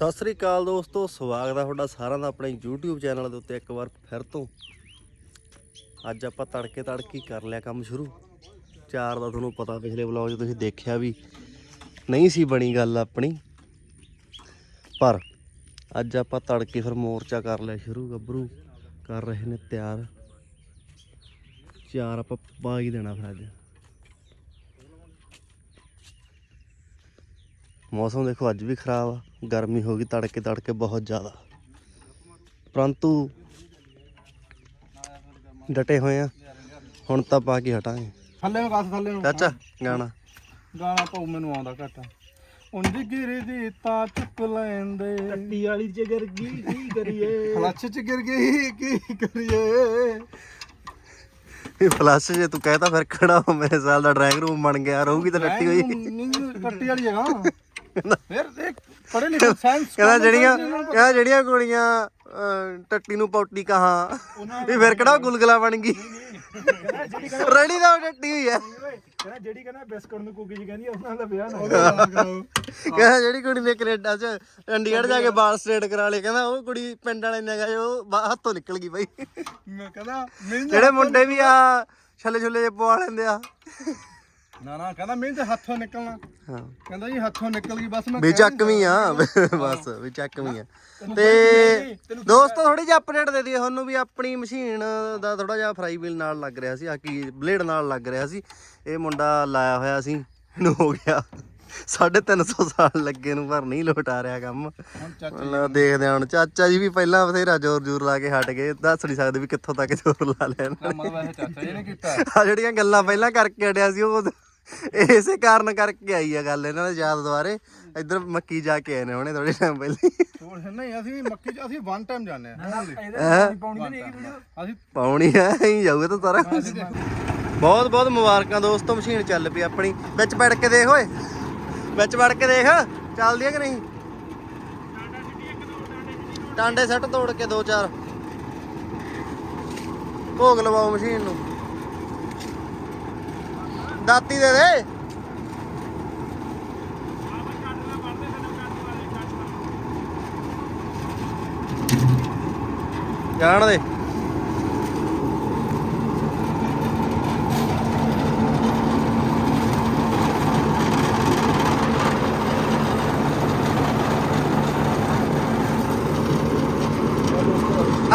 ਸਤਿ ਸ੍ਰੀ ਅਕਾਲ ਦੋਸਤੋ, ਸਵਾਗਤ ਹੈ ਤੁਹਾਡਾ ਸਾਰਿਆਂ ਦਾ ਆਪਣੇ YouTube ਚੈਨਲ ਦੇ ਉੱਤੇ ਇੱਕ ਵਾਰ ਫਿਰ ਤੋਂ। ਅੱਜ ਆਪਾਂ ਤੜਕੇ ਤੜਕੀ ਕਰ ਲਿਆ ਕੰਮ ਸ਼ੁਰੂ। ਚਾਰ ਦਾ ਤੁਹਾਨੂੰ ਪਤਾ ਪਿਛਲੇ ਵਲੌਗ 'ਚ ਤੁਸੀਂ ਦੇਖਿਆ ਵੀ ਨਹੀਂ ਸੀ ਬਣੀ ਗੱਲ ਆਪਣੀ। ਪਰ ਅੱਜ ਆਪਾਂ ਤੜਕੇ ਫਿਰ ਮੋਰਚਾ ਕਰ ਲਿਆ ਸ਼ੁਰੂ, ਗੱਭਰੂ ਕਰ ਰਹੇ ਨੇ ਤਿਆਰ। ਚਾਰ ਆਪਾਂ ਪਾ ਹੀ ਦੇਣਾ ਫਿਰ ਅੱਜ। ਮੌਸਮ ਦੇਖੋ ਅੱਜ ਵੀ ਖਰਾਬ ਆ ਗਰਮੀ ਹੋ ਗਈ ਤੜਕੇ ਤੜਕੇ ਬਹੁਤ ਜ਼ਿਆਦਾ। ਪਰੰਤੂ ਡਟੇ ਹੋਏ ਆ ਹੁਣ ਤਾਂ ਪਾ ਕੇ ਹਟਾਂਗੇ। ਥੱਲੇ ਨੂੰ ਕੱਸ ਥੱਲੇ ਨੂੰ। ਚਾਚਾ ਗਾਣਾ। ਗਾਣਾ ਪਾਉ ਮੈਨੂੰ ਆਉਂਦਾ ਘੱਟ। ਉਂਝ ਗਿਰ ਦੀ ਤਾਂ ਚੁੱਕ ਲੈਂਦੇ। ਟੱਟੀ ਵਾਲੀ ਜਿਗਰ ਕੀ ਕੀ ਕਰੀਏ? ਫਲੱਛ ਚ ਗਿਰ ਗਈ ਕੀ ਕਰੀਏ? ਇਹ ਪਲੱਸ ਜੇ ਤੂੰ ਕਹਿਤਾ ਫਿਰ ਖੜਾ ਹੋ ਮੇਰੇ ਸਾਲ ਦਾ ਡਰਾਇੰਗ ਰੂਮ ਬਣ ਗਿਆ ਰਹੂਗੀ ਤਾਂ ਡੱਟੀ ਹੋਈ। ਨਹੀਂ, ਟੱਟੀ ਵਾਲੀ ਜਗ੍ਹਾ ਫਿਰ ਦੇਖ ਪੜੇ ਲਿਖੇ ਸਾਇੰਸ ਕਹਿੰਦਾ ਜਿਹੜੀਆਂ ਕਹਿੰਦਾ ਜਿਹੜੀਆਂ ਕੁੜੀਆਂ ਅਹ, ਟੱਟੀ ਨੂੰ ਪੌਟੀ ਕਹਾ ਇਹ ਫਿਰ ਕਿਹੜਾ ਗੁਲਗੁਲਾ ਬਣ ਗਈ? ਰੜੀ ਦਾ ਉਹ ਟੱਟੀ ਹੋਈ ਆ ਕਹਿੰਦਾ ਜਿਹੜੀ ਕਹਿੰਦਾ ਬਿਸਕੁਟ ਨੂੰ ਕੁਕੀ ਜੀ ਕਹਿੰਦੀ ਆ, ਉਹਨਾਂ ਦਾ ਵਿਆਹ ਨਾ ਕਹਿੰਦਾ ਜਿਹੜੀ ਕੁੜੀ ਨੇ ਕੈਨੇਡਾ 'ਚ ਚੰਡੀਗੜ੍ਹ ਜਾ ਕੇ ਬਾਲ ਸਟ੍ਰੇਟ ਕਰਾ ਲਏ ਕਹਿੰਦਾ ਉਹ ਕੁੜੀ ਪਿੰਡ ਵਾਲੇ ਨੇ ਕਹਾ ਉਹ ਹੱਥੋਂ ਨਿਕਲ ਗਈ ਬਾਈ। ਮੈਂ ਕਹਿੰਦਾ ਜਿਹੜੇ ਮੁੰਡੇ ਵੀ ਆ ਛੱਲੇ ਛੁੱਲੇ ਜੇ ਪਵਾ ਲੈਂਦੇ ਆ। ਨਾ ਨਾ ਕਹਿੰਦਾ ਮਿਹਨਤ ਹੱਥੋਂ ਨਿਕਲਣਾ। ਹਾਂ। ਕਹਿੰਦਾ ਜੀ ਹੱਥੋਂ ਨਿਕਲ ਗਈ ਬਸ ਮੈਂ ਵੀ ਚੱਕਵੀਂ ਆ ਬਸ ਵੀ ਚੱਕਵੀਂ ਆ ਤੇ ਦੋਸਤੋ ਥੋੜੀ ਜਿਹੀ ਅਪਡੇਟ ਦੇ ਦਈਏ ਤੁਹਾਨੂੰ ਵੀ ਆਪਣੀ ਮਸ਼ੀਨ ਦਾ ਥੋੜਾ ਜਿਹਾ ਫਰਾਈ ਵੀਲ ਨਾਲ ਲੱਗ ਰਿਹਾ ਸੀ ਆ ਕੀ ਬਲੇਡ ਨਾਲ ਲੱਗ ਰਿਹਾ ਸੀ। ਇਹ ਮੁੰਡਾ ਲਾਇਆ ਹੋਇਆ ਸੀ ਇਹਨੂੰ ਹੋ ਗਿਆ 350 ਸਾਲ ਲੱਗੇ ਨੂੰ ਪਰ ਨਹੀਂ ਲੋਟ ਆ ਰਿਹਾ ਕੰਮ। ਹੁਣ ਚਾਚਾ ਮਤਲਬ ਦੇਖਦੇ ਹਾਂ ਹੁਣ। ਚਾਚਾ ਜੀ ਵੀ ਪਹਿਲਾਂ ਬਥੇਰਾ ਜ਼ੋਰ ਜ਼ੋਰ ਲਾ ਕੇ ਹਟ ਗਏ ਦੱਸ ਨਹੀਂ ਸਕਦੇ ਵੀ ਕਿੱਥੋਂ ਤੱਕ ਜ਼ੋਰ ਲਾ ਲੈਣ ਤਾਂ ਵੈਸੇ ਚਾਚਾ ਜੀ ਨੇ ਕੀਤਾ। ਆ ਜਿਹੜੀਆਂ ਗੱਲਾਂ ਪਹਿਲਾਂ ਕਰਕੇ ਹਟਿਆ ਸੀ ਉਹ ਇਸੇ ਕਾਰਨ ਕਰਕੇ ਆਈ ਆ ਗੱਲ ਇਹਨਾਂ ਦੇ ਯਾਦ ਦੁਆਰੇ। ਇੱਧਰ ਮੱਕੀ ਜਾ ਕੇ ਆਏ ਨੇ ਹੁਣੇ ਥੋੜੇ ਟਾਈਮ ਪਹਿਲਾਂ। ਹੋਰ ਨਹੀਂ ਅਸੀਂ ਮੱਕੀ ਚ ਅਸੀਂ ਵਨ ਟਾਈਮ ਜਾਂਦੇ ਆ। ਪਾਉਣੀ ਨਹੀਂ ਹੈਗੀ ਵੀਡੀਓ। ਅਸੀਂ ਪਾਉਣੀ ਆ ਐਂ ਜਾਊਗਾ ਤਾਂ ਸਾਰਾ ਕੁਝ ਬਹੁਤ ਬਹੁਤ ਮੁਬਾਰਕਾਂ ਦੋਸਤੋ ਮਸ਼ੀਨ ਚੱਲ ਪਈ ਆਪਣੀ। ਵਿੱਚ ਵੜ ਕੇ ਦੇਖ ਓਏ। ਵਿੱਚ ਵੜ ਕੇ ਦੇਖ। ਚੱਲਦੀ ਹੈ ਕਿ ਨਹੀਂ? ਟਾਂਡੇ ਸੱਟ ਤੋੜ ਕੇ ਦੋ ਚਾਰ। ਭੋਗ ਲਵਾਓ ਮਸ਼ੀਨ ਨੂੰ। ਦਾਤੀ ਦੇ ਦੇ। ਜਾਣ ਦੇ।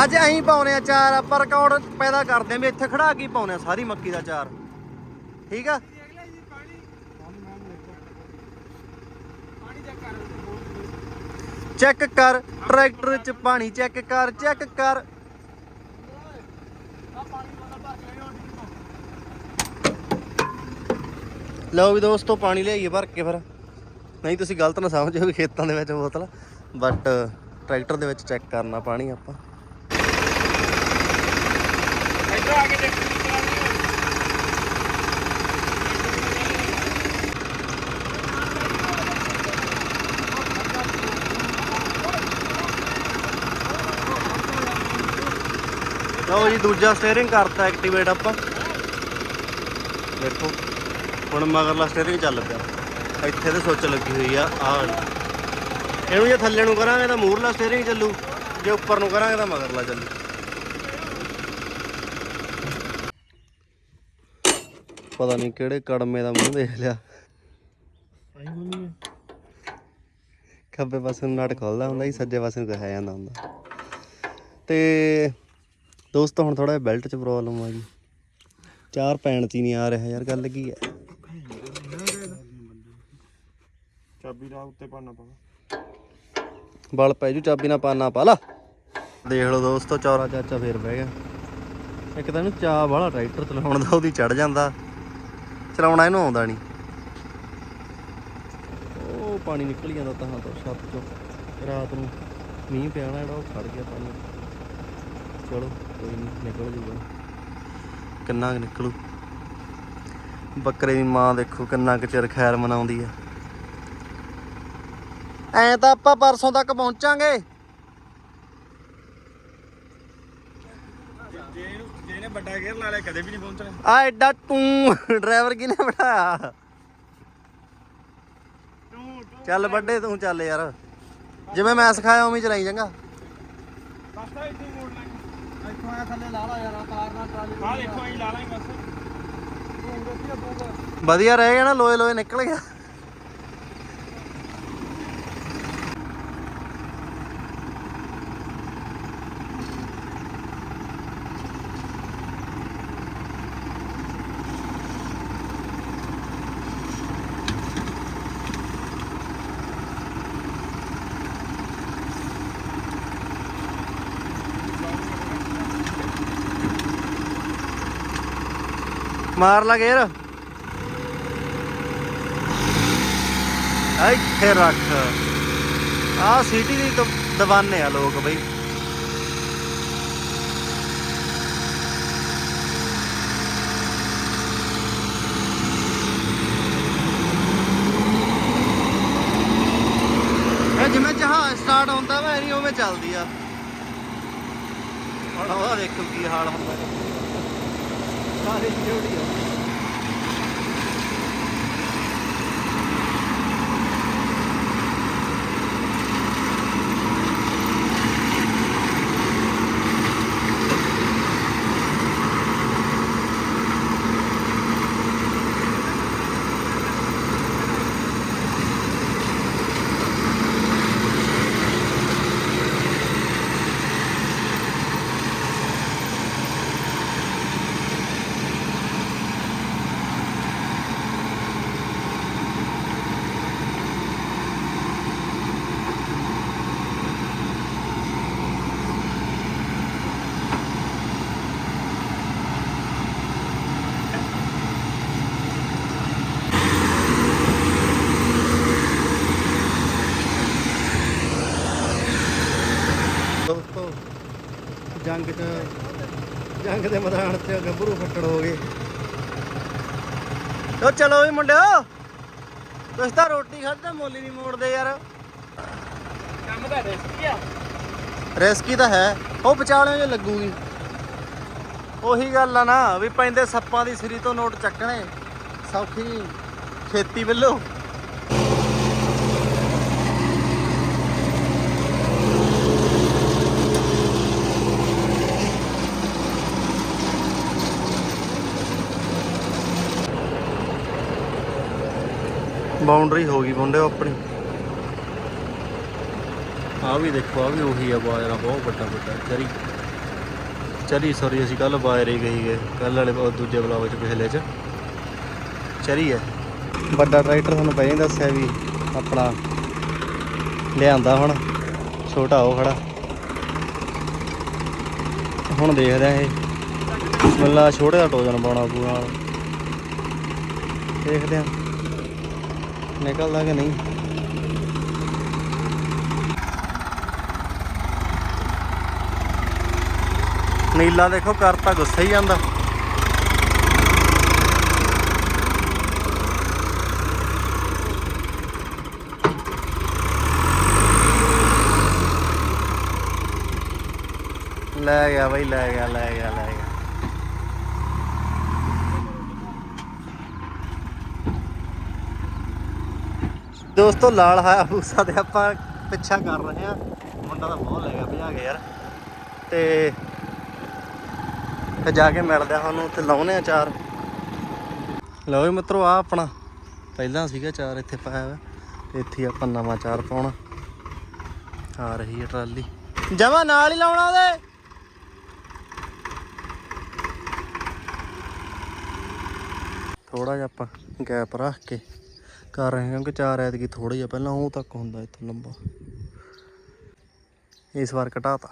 ਅੱਜ ਅਸੀਂ ਪਾਉਨੇ ਆ ਚਾਰ, ਆਪਾਂ ਰਿਕਾਰਡ ਪੈਦਾ ਕਰਦੇ ਆਂ ਵੀ ਇੱਥੇ ਖੜਾ ਕੇ ਹੀ ਪਾਉਨੇ ਆ, ਸਾਰੀ ਮੱਕੀ ਦਾ ਚਾਰ। ਠੀਕ ਆ? ਚੈੱਕ ਕਰ ਟਰੈਕਟਰ ਚ ਪਾਣੀ ਚੈੱਕ ਕਰ ਚੈੱਕ ਕਰ। ਲਓ ਵੀ ਦੋਸਤੋ, ਪਾਣੀ ਲਿਆਈਏ ਭਰ ਕੇ ਫਿਰ। ਨਹੀਂ, ਤੁਸੀਂ ਗਲਤ ਨਾ ਸਮਝੋ ਵੀ ਖੇਤਾਂ ਦੇ ਵਿੱਚ ਬੋਤਲ। ਬਟ ਟਰੈਕਟਰ ਦੇ ਵਿੱਚ ਚੈੱਕ ਕਰਨਾ ਪਾਣੀ ਆਪਾਂ। ਇੱਧਰ ਆ ਕੇ ਦੇਖ। ਲਓ ਜੀ ਦੂਜਾ ਸਟੀਅਰਿੰਗ ਕਰਤਾ ਐਕਟੀਵੇਟ ਆਪਾਂ। ਦੇਖੋ ਹੁਣ ਮਗਰਲਾ ਸਟੀਅਰਿੰਗ ਚੱਲ ਪਿਆ। ਇੱਥੇ ਤੇ ਸੁੱਚ ਲੱਗੀ ਹੋਈ ਆ ਵਾਲੀ। ਇਹਨੂੰ ਜੇ ਥੱਲੇ ਨੂੰ ਕਰਾਂਗੇ ਤਾਂ ਮੂਹਰਲਾ ਸਟੀਅਰਿੰਗ ਚੱਲੂ ਜੇ ਉੱਪਰ ਨੂੰ ਕਰਾਂਗੇ ਤਾਂ ਮਗਰਲਾ ਚੱਲੂ। ਪਤਾ ਨਹੀਂ ਕਿਹੜੇ ਕੜਮੇ ਦਾ ਮੂੰਹ ਦੇਖ ਲਿਆ। ਖੱਬੇ ਪਾਸੇ ਨੂੰ ਨਟ ਖੁੱਲਦਾ ਹੁੰਦਾ ਸੀ ਸੱਜੇ ਪਾਸੇ ਨੂੰ ਕਹਾਇਆ ਜਾਂਦਾ ਹੁੰਦਾ। ਤੇ ਦੋਸਤੋ ਹੁਣ ਥੋੜਾ ਬੈਲਟ 'ਚ ਪ੍ਰੋਬਲਮ ਆ ਗਈ। ਚਾਰ ਪੈਣ ਹੀ ਨਹੀਂ ਆ ਰਿਹਾ ਯਾਰ ਗੱਲ ਕੀ ਹੈ ਚਾਬੀ ਦਾ ਉੱਤੇ ਪਾਣਾ ਪਾ। ਬਲ ਪੈ ਜੂ ਚਾਬੀ ਨਾਲ ਪਾਣਾ ਪਾ ਲਾ। ਦੇਖ ਲਓ ਦੋਸਤੋ ਚੌਰਾ ਚਾਚਾ ਫੇਰ ਬਹਿ ਗਿਆ। ਇੱਕ ਤਾਂ ਇਹਨੂੰ ਚਾਹ ਵਾਲਾ ਟਰੈਕਟਰ ਚਲਾਉਣ ਦਾ ਉਹਦੀ ਚੜ ਜਾਂਦਾ। ਚਲਾਉਣਾ ਇਹਨੂੰ ਆਉਂਦਾ ਨਹੀਂ। ਉਹ ਪਾਣੀ ਨਿਕਲ ਜਾਂਦਾ ਤਾਂ ਤੋਂ ਛੱਤ ਚੋਂ। ਰਾਤ ਨੂੰ ਮੀਂਹ ਪਿਆ ਨਾ ਜਿਹੜਾ ਉਹ ਖੜ ਗਿਆ ਪਾਣੀ। ਚਲੋ ਕੋਈ ਨਹੀਂ ਨਿਕਲ ਜੂਗਾ। ਕਿੰਨਾ ਕੁ ਨਿਕਲੂ? ਬੱਕਰੇ ਦੀ ਮਾਂ ਦੇਖੋ ਕਿੰਨਾ ਕੁ ਚਿਰ ਖੈਰ ਮਨਾਉਂਦੀ ਆ। ਐ ਤਾਂ ਆਪਾਂ ਪਰਸੋਂ ਤੱਕ ਪਹੁੰਚਾਂਗੇ। ਜੇ ਇਹਨੂੰ ਜੇ ਇਹਨੇ ਵੱਡਾ ਗੇਅਰ ਲਾ ਲਿਆ ਕਦੇ ਵੀ ਨਹੀਂ ਪਹੁੰਚਣਾ। ਆ ਐਡਾ ਤੂੰ ਡਰਾਈਵਰ ਕਿਨੇ ਬਿਠਾਇਆ ਚੱਲ ਵੱਡੇ ਤੂੰ ਚੱਲ ਯਾਰ। ਜਿਵੇਂ ਮੈਂ ਸਿਖਾਇਆ ਉਵੇਂ ਚਲਾਈ ਜਾਂਗਾ ਬਸ ਤਾਂ ਇੱਥੇ ਇੱਥੋਂ ਆ ਥੱਲੇ ਲਾ ਲਾ ਯਾਰ ਤਾਰ ਨਾਲ ਟਰਾਲੀ ਆਹ ਦੇਖੋ ਅਸੀਂ ਲਾ ਲਾਂਗੇ ਬਸ। ਤੂੰ ਦੇਖੀ ਆ। ਤੂੰ ਵਧੀਆ ਰਹਿ ਗਿਆ ਨਾ ਲੋਏ ਲੋਏ ਨਿਕਲ ਗਿਆ। ਮਾਰ ਲਾ ਗੇਰ। ਆ ਇੱਥੇ ਰੱਖ। ਆ ਸਿਟੀ ਦੀ ਦ- ਆ ਲੋਕ ਬਈ। ਜਿਵੇਂ ਜਹਾਜ਼ ਸਟਾਰਟ ਹੁੰਦਾ ਵਾ ਨਹੀਂ ਉਵੇਂ ਚੱਲਦੀ ਆ। ਹੁਣ ਉਹਦਾ ਦੇਖੋ ਕੀ ਹਾਲ ਹੁੰਦਾ। バーベキュ。ਦੋਸਤੋ ਜੰਗ ਚ ਜੰਗ ਦੇ ਮੈਦਾਨ 'ਚ ਗੱਭਰੂ ਫੱਟੜ ਹੋ ਗਏ। ਓ ਚਲੋ ਵੀ ਮੁੰਡਿਓ ਤੁਸੀਂ ਤਾਂ ਰੋਟੀ ਖਾਧਾ ਮੁੱਲ ਨਹੀਂ ਮੋੜਦੇ ਯਾਰ। ਕੰਮ ਦਾ ਰਿਸਕ ਆ। ਰਿਸਕੀ ਤਾਂ ਹੈ ਉਹ ਵਿਚਾਲਿਆਂ 'ਚ ਲੱਗੂਗੀ। ਉਹੀ ਗੱਲ ਆ ਨਾ ਵੀ ਪੈਂਦੇ ਸੱਪਾਂ ਦੀ ਸਿਰੀ ਤੋਂ ਨੋਟ ਚੱਕਣੇ ਸੌਖੀ। ਖੇਤੀ ਵੱਲੋਂ ਬਾਉਂਡਰੀ ਹੋ ਗਈ ਮੁੰਡਿਓ ਆਪਣੀ। ਆ ਵੀ ਦੇਖੋ ਆ ਵੀ ਉਹੀ ਆ ਬਾਜਰਾ ਬਹੁਤ ਵੱਡਾ ਵੱਡਾ ਚਰੀ। ਚਰੀ ਸੌਰੀ ਅਸੀਂ ਕੱਲ ਬਾਜਰੇ ਗਈ ਗਏ ਕੱਲ ਵਾਲੇ ਦੂਜੇ ਬਲੌਗ ਚ ਪਿਛਲੇ ਚ। ਚਰੀ ਹੈ। ਵੱਡਾ ਟਰੈਕਟਰ ਤੁਹਾਨੂੰ ਪਹਿਲਾਂ ਹੀ ਦੱਸਿਆ ਵੀ ਆਪਣਾ ਲਿਆਂਦਾ ਹੁਣ ਛੋਟਾ ਉਹ ਖੜਾ। ਹੁਣ ਦੇਖਦੇ ਆ ਇਹ। ਮੱਲਾ ਛੋਟੇ ਦਾ ਟੋਜਨ ਪਾਉਣਾ ਪੂਰਾ ਦੇਖਦੇ ਆ। ਨਿਕਲਦਾ ਕਿ ਨਹੀਂ? ਨੀਲਾ ਦੇਖੋ ਕਰਤਾ ਗੁੱਸਾ ਹੀ ਜਾਂਦਾ। ਲੈ ਗਿਆ ਬਈ, ਲੈ ਗਿਆ ਲੈ ਗਿਆ ਲੈ ਗਿਆ। ਦੋਸਤੋ, ਲਾਲ ਹਾਇਆ ਤੇ ਆਪਾਂ ਪਿੱਛਾ ਕਰ ਰਹੇ ਆ ਮੁੰਡਾ ਤਾਂ ਬਹੁਤ ਲੈ ਗਿਆ, ਭਜਾ ਕੇ ਯਾਰ। ਤੇ ਤੇ ਜਾ ਕੇ ਮਿਲਦੇ ਆ ਤੁਹਾਨੂੰ, ਉੱਥੇ ਲਾਉਨੇ ਆ ਚਾਰ। ਲਓ ਵੀ ਮਿੱਤਰੋ ਆ ਆਪਣਾ ਪਹਿਲਾਂ ਸੀਗਾ ਚਾਰ, ਇੱਥੇ ਪਾਇਆ ਹੋਇਆ। ਤੇ ਇੱਥੇ ਆਪਾਂ ਨਵਾਂ ਚਾਰ ਪਾਉਣਾ। ਆ ਰਹੀ ਹੈ ਟਰਾਲੀ। ਜਮਾ ਨਾਲ ਹੀ ਲਾਉਣਾ ਉਹਦੇ। ਥੋੜਾ ਜਿਹਾ ਆਪਾਂ ਗੈਪ ਰੱਖ ਕੇ ਕਰ ਰਹੇ ਹਾਂ, ਕਿਉਂਕਿ ਚਾਰ ਐਤਕੀ ਥੋੜਾ ਜਿਹਾ ਪਹਿਲਾਂ ਉਹ ਤੱਕ ਹੁੰਦਾ ਇੱਥੋਂ ਲੰਬਾ। ਇਸ ਵਾਰ ਘਟਾਤਾ।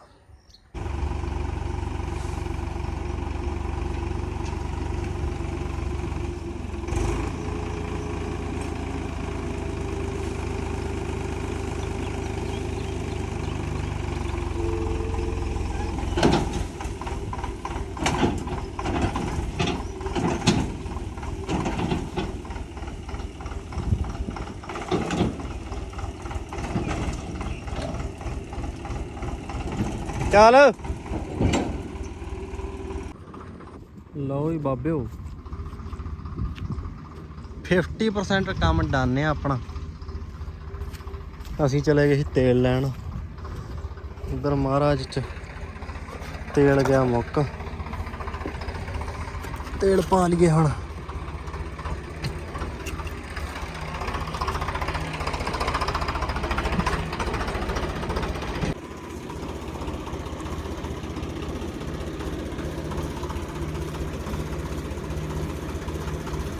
ਚੱਲ। ਲਓ ਜੀ ਬਾਬਿਓ। 50% ਕੰਮ ਡਨ ਆ ਆਪਣਾ। ਅਸੀਂ ਚਲੇ ਗਏ ਸੀ ਤੇਲ ਲੈਣ। ਉਧਰ ਮਹਾਰਾਜ ਚ ਤੇਲ ਗਿਆ ਮੁੱਕ। ਤੇਲ ਪਾ ਲਈਏ ਹੁਣ।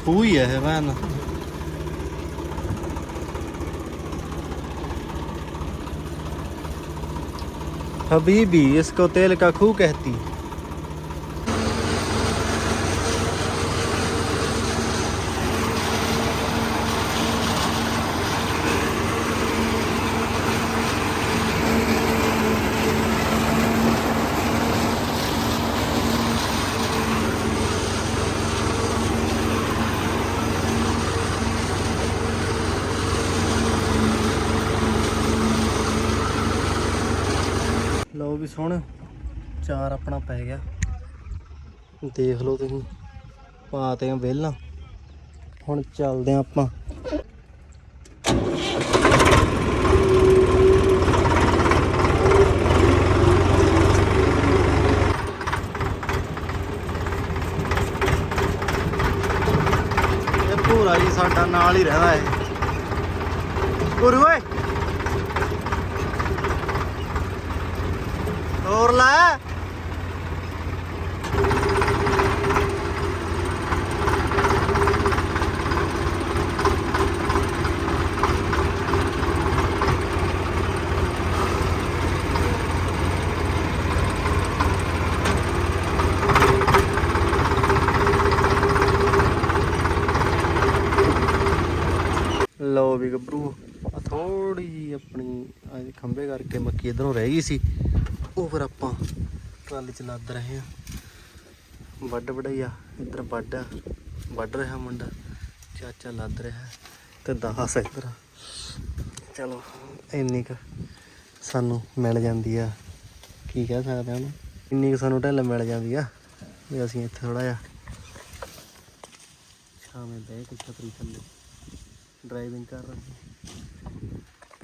Хуя гевена. हबीबी इसको तेल का खू कहती ਚਾਰ ਆਪਣਾ ਪੈ ਗਿਆ। ਦੇਖ ਲਓ ਤੁਸੀਂ, ਪਾਤੇ ਆ ਵਿਹਲਾਂ। ਹੁਣ ਚੱਲਦੇ ਆ ਆਪਾਂ। ਇਹ ਪੂਰਾ ਜੀ ਸਾਡਾ ਨਾਲ ਹੀ ਰਹਿੰਦਾ ਹੈ ਗੁਰੂ ਓਏ। ਹੋਰ ਲੈ ਲਓ ਵੀ ਗੱਭਰੂ ਆ ਥੋੜੀ ਜੀ ਆਪਣੀ ਅੱਜ ਖੰਬੇ ਕਰਕੇ ਮੱਕੀ ਇਧਰੋਂ ਰਹਿ ਗਈ ਸੀ। ਉਹ ਫਿਰ ਆਪਾਂ ਟਰਾਲੀ ਚ ਲੱਦ ਰਹੇ ਆ ਵੱਡ ਵਡਈਆ ਇੱਧਰ ਵੱਡ ਆ ਵੱਢ ਰਿਹਾ ਮੁੰਡਾ, ਚਾਚਾ ਲੱਦ ਰਿਹਾ ਤੇ ਦਾਸ ਇੱਧਰ। ਚਲੋ, ਇੰਨੀ ਕੁ ਸਾਨੂੰ ਮਿਲ ਜਾਂਦੀ ਆ। ਕੀ ਕਹਿ ਸਕਦੇ ਹਾਂ ਉਹਨੂੰ? ਇੰਨੀ ਕੁ ਸਾਨੂੰ ਢਿੱਲ ਮਿਲ ਜਾਂਦੀ ਆ ਵੀ ਅਸੀਂ ਇੱਥੇ ਥੋੜਾ ਜਿਹਾ ਸ਼ਾਮੇ ਬਹਿ ਕੇ ਛਤਰੀ ਥੱਲੇ। ਡਰਾਈਵਿੰਗ ਕਰ ਰਹੇ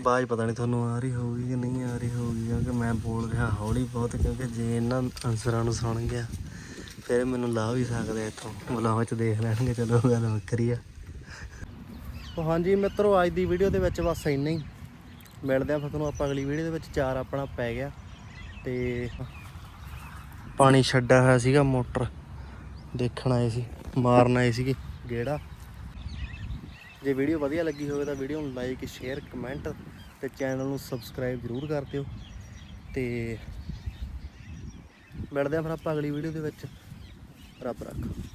ਬਾਜ ਪਤਾ ਨਹੀਂ ਤੁਹਾਨੂੰ ਆ ਰਹੀ ਹੋਊਗੀ ਕਿ ਨਹੀਂ ਆ ਰਹੀ ਹੋਊਗੀ, ਕਿਉਂਕਿ ਮੈਂ ਬੋਲ ਰਿਹਾ ਹੌਲੀ ਬਹੁਤ, ਕਿਉਂਕਿ ਜੇ ਇਹਨਾਂ ਅਨਸਰਾਂ ਨੂੰ ਸੁਣ ਗਿਆ, ਫਿਰ ਮੈਨੂੰ ਲਾ ਵੀ ਸਕਦੇ ਇੱਥੋਂ। ਬੁਲਾਵਾ ਚ ਦੇਖ ਲੈਣਗੇ, ਚਲੋ ਗੱਲ ਵੱਖਰੀ ਆ। ਤਾਂ ਹਾਂਜੀ ਮਿੱਤਰੋ, ਅੱਜ ਦੀ ਵੀਡੀਓ ਦੇ ਵਿੱਚ ਬਸ ਇੰਨਾ ਹੀ। ਮਿਲਦੇ ਆ ਫਿਰ ਤੁਹਾਨੂੰ ਆਪਾਂ ਅਗਲੀ ਵੀਡੀਓ ਦੇ ਵਿੱਚ, ਚਾਰ ਆਪਣਾ ਪੈ ਗਿਆ। ਤੇ ਪਾਣੀ ਛੱਡਿਆ ਹੋਇਆ ਸੀਗਾ ਮੋਟਰ, ਦੇਖਣ ਆਏ ਸੀ, ਮਾਰਨ ਆਏ ਸੀਗੇ ਗੇੜਾ। ਜੇ ਵੀਡੀਓ ਵਧੀਆ ਲੱਗੀ ਹੋਵੇ ਤਾਂ ਵੀਡੀਓ ਨੂੰ ਲਾਈਕ, ਸ਼ੇਅਰ, ਕਮੈਂਟ ਤੇ ਚੈਨਲ ਨੂੰ ਸਬਸਕ੍ਰਾਈਬ ਜ਼ਰੂਰ ਕਰ ਦਿਓ। ਤੇ ਮਿਲਦੇ ਆ ਫਿਰ ਆਪਾਂ ਅਗਲੀ ਵੀਡੀਓ ਦੇ ਵਿੱਚ। ਰੱਬ ਰੱਖ।